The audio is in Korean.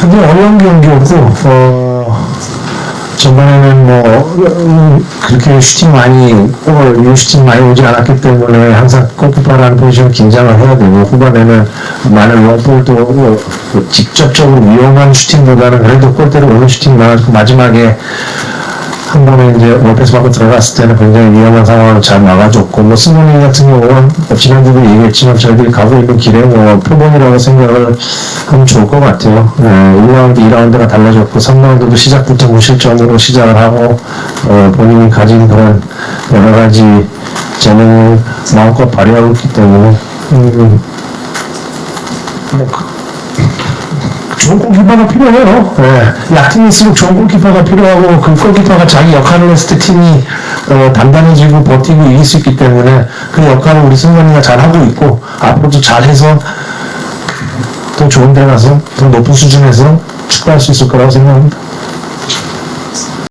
근데 어려운 경기였고, 어, 전반에는 뭐, 음, 그렇게 슈팅 많이, 골, 슈팅 많이 오지 않았기 때문에 항상 골키퍼라는 포지션 긴장을 해야 되고, 후반에는 많은 롱볼도 뭐, 그 직접적으로 위험한 슈팅보다는 그래도 골대로 오는 슈팅 나가지고 마지막에 한 번에 이제 원패스 받고 들어갔을 때는 굉장히 위험한 상황을 잘 막아줬고, 뭐, 승훈이 같은 경우는 뭐 지난주도 얘기했지만 저희들이 가고 있는 길에 뭐, 표본이라고 생각을 하면 좋을 것 같아요. 네, 1라운드, 2라운드가 달라졌고, 3라운드도 시작부터 무실점으로 시작을 하고, 어, 본인이 가진 그런 여러 가지 재능을 마음껏 발휘하고 있기 때문에, 음, 뭐, 그- 좋은 골키퍼가 필요해요. 예. 약팀일수록 좋은 골키퍼가 필요하고 그 골키퍼가 자기 역할을 했을 때 팀이 어, 단단해지고 버티고 이길 수 있기 때문에 그 역할을 우리 승관이가 잘 하고 있고 앞으로도 잘해서 더 좋은 데 가서 더 높은 수준에서 축구할 수 있을 거라고 생각합니다.